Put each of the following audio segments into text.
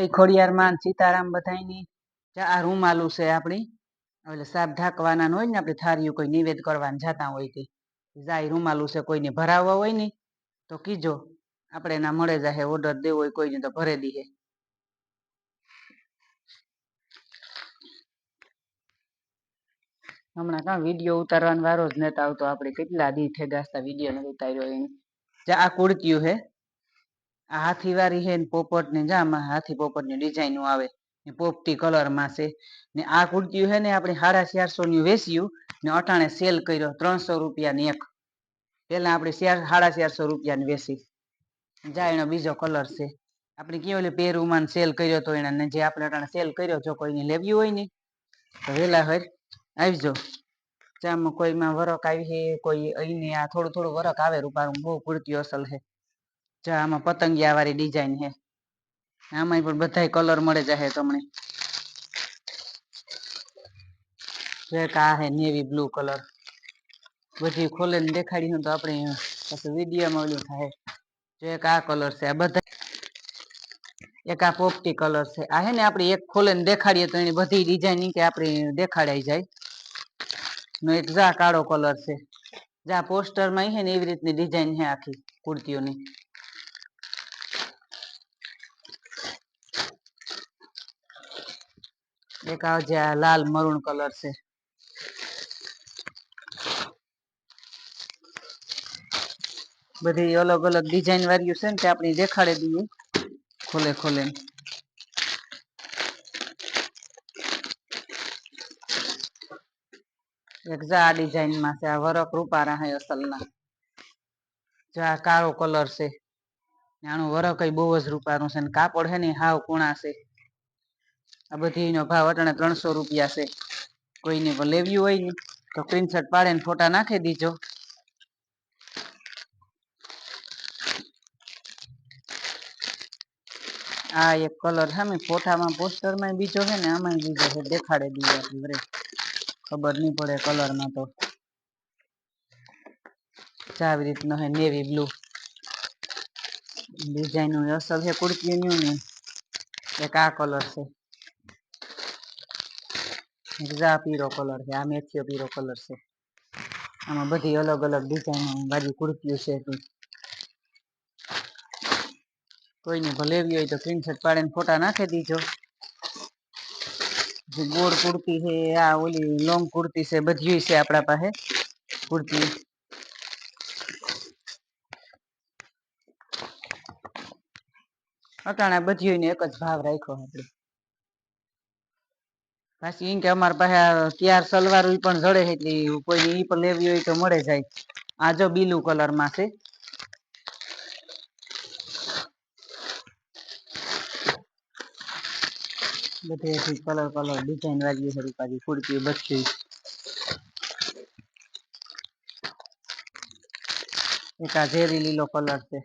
જય ખોડિયારમાં ને સીતારામ બધાયની જા આ રૂમાલું છે આપણી એટલે સાપ ઢાંકવાના ન હોય ને આપણે થારીયું કોઈ નિવેદ કરવાના જાતા હોય તે જાય રૂમાલું છે કોઈને ભરાવવા હોય ને તો કીજો આપણે એના મળે જાય ઓર્ડર દેવો હોય કોઈને તો ભરે દીએ હમણાં કાં વિડીયો ઉતારવાનો વારો જ નતો આવતો આપણે કેટલા દી ઠેગાસતા વિડીયો નથી ઉતાર્યો એને જા આ કુર્તીયું હે આ હાથી વાળી હે ને પોપટ ને જામાં હાથી પોપટની ડિઝાઇન આવે. ને પોપટી કલરમાં છે. ને આ કુર્તી હે ને આપણે સાડા ચારસો ની વેચ્યું ને અટાણે સેલ કર્યો ત્રણસો રૂપિયા ની એક. પેલા આપણે ચાર, સાડા ચારસો રૂપિયા ની વેચી. જાય એનો બીજો કલર છે. આપણે કેવું એટલે પેરુમાં સેલ કર્યો તો એને જે આપણે અટાણે સેલ કર્યો જો કોઈને લેવી હોય ને, તો વેલા હોય આવજો. ચામાં કોઈમાં વરક આવી છે, કોઈ અહીંને આ થોડું થોડું વરક આવે રૂપારું બહુ કુર્તી અસલ છે. ચા આમાં પતંગિયા વાળી ડિઝાઇન છે આમાંય પણ બધાય કલર મળે જાય તમને એક આ હે નેવી બ્લુ કલર બધી ખોલે ને દેખાડી તો આપણે પછી વિડીયોમાં ઓલું થાય જો એક આ કલર છે આ બધા એક આ પોપટી કલર છે આ હે ને આપણે એક ખોલે ને દેખાડીએ તો એની બધી ડિઝાઇન કે આપણે દેખાડાઈ જાય નો એક જા કાળો કલર છે જા પોસ્ટરમાં હે ને એવી રીતની ડિઝાઇન છે આખી કુર્તીઓની એક આ જે લાલ મરૂન કલર છે. બધી અલગ અલગ ડિઝાઇન વાળ્યું છે ને તે આપણે દેખાડી દઈએ. ખોલે ખોલે. એક જા આ ડિઝાઇનમાં છે, આ વરક રૂપારા હે અસલના. આ કાળો કલર છે. આનું વરક બહુ જ રૂપારું છે ને કાપડ છે ને હાવ કુણા છે. આ બધી એનો ભાવ અટાણે ત્રણસો રૂપિયા છે. કોઈને લેવી હોય ને તો સ્ક્રીનશોટ પાડે ને ફોટા નાખી દીજો. આ એક કલર છે ફોટામાં ફોટામાં પોસ્ટરમાં બીજો છે ને, આમાં બીજો છે, દેખાડે દીધો આપણે ખબર નહીં પડે કલરમાં તો. આવી રીતનો છે નેવી બ્લુ ડિઝાઇન અસલ છે કુર્તીનું ને એક આ કલર છે. જા પીરો કલર છે, આ મેથીયો પીરો કલર છે. આમાં બધી અલગ અલગ ડિઝાઇન બાજુ કુર્તીઓ છે કોઈને ભલેવી હોય તો સ્ક્રીનશોટ પાડીને ફોટા નાખી દીજો. જે ગોળ કુર્તી છે, આ ઓલી લોંગ કુર્તી છે, બધી છે આપણા પાસે કુર્તી. અટાણા બધી એક જ ભાવ રાખ્યો આપણે. પાછી એમ કે અમારા પાસે ત્યાર સલવાર પણ જડે છે એટલે કોઈ ઈ પણ લેવી હોય તો મળે જાય. આ જો બીલુ કલરમાં છે. બધે કલર કલર ડિઝાઇન વાગી છે રૂપાજી કુર્તી બધી. એક આ ઝેરી લીલો કલર છે.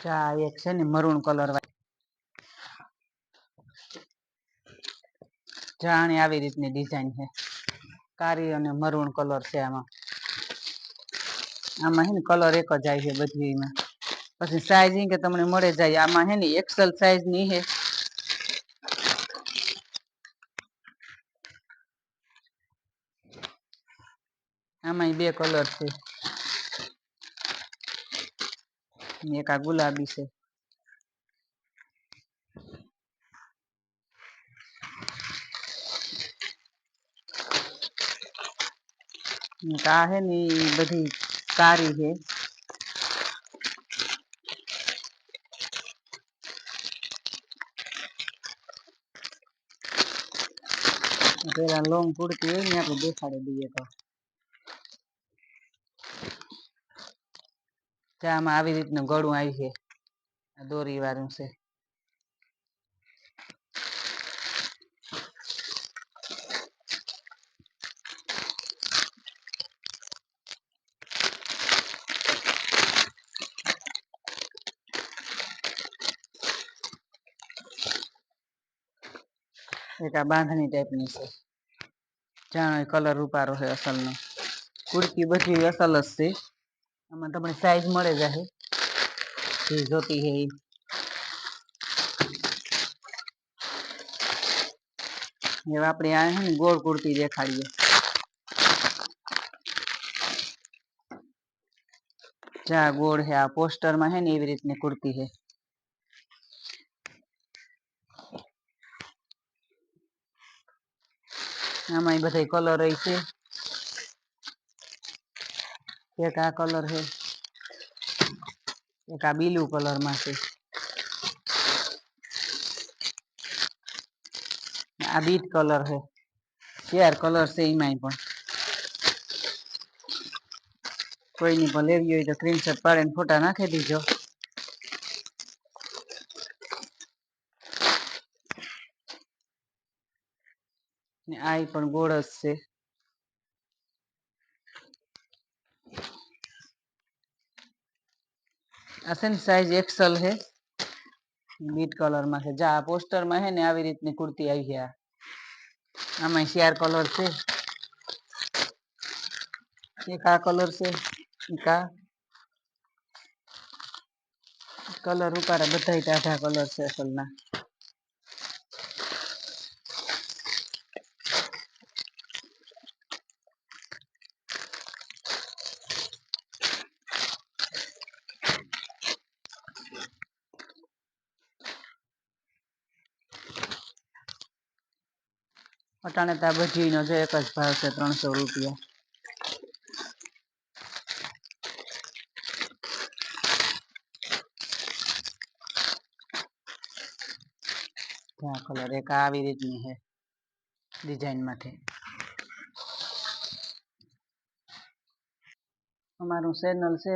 ચા એક છે ને મરૂન કલર જાણે આવી રીતની ડિઝાઇન છે. કારી અને મરૂન કલર છે આમાં. આમાં હે ને કલર એક જ આવી છે બધીમાં પછી સાઈઝ કે તમને મળે જાય, આમાં હે ને એક્સેલ સાઈઝની હે. આમાં બે કલર છે. એક આ ગુલાબી છે આ હે ને ઈ બધી કારી છે પેલા લોંગ કુર્તી હોય ને આપણે દેખાડી દઈએ તો આમાં આવી રીતનું ગળું આવી છે. દોરી વાળું છે. એક આ બાંધણી ટાઈપની છે. જાણો કલર રૂપારો છે અસલનો. કુર્તી બધી અસલ જ છે. આમાં તમને સાઈઝ મળે જશે જે જોતી હે ઈ. હવે આપણે આ હે ને ગોળ કુર્તી દેખાડીએ જા ગોળ હે આ પોસ્ટરમાં હે ને એવી રીતની કુર્તી હે આમાં બધા કલર છે એક આ કલર છે એક આ બીલુ કલરમાં છે આ બીટ કલર છે ચાર કલર છે એમાંય પણ કોઈની પણ લેવી હોય તો સ્ક્રીનશોટ પાડીને ફોટા નાખી દીજો ને આ ઈ પણ ગોળ જ છે આ છે ને સાઈઝ એક્સલ છે બીટ કલરમાં છે જા પોસ્ટરમાં છે ને આવી રીતની કુર્તી આવી છે આ આમાં ચાર કલર છે એક આ કલર છે એક આ કલર ઉપારા બધા ટાઢા કલર છે અસલના અટાણે તો આ બધીનો જો એક જ ભાવ છે ત્રણસો રૂપિયા આ કલર એક આ આવી રીતની છે ડિઝાઇન માટે અમારું ચેનલ છે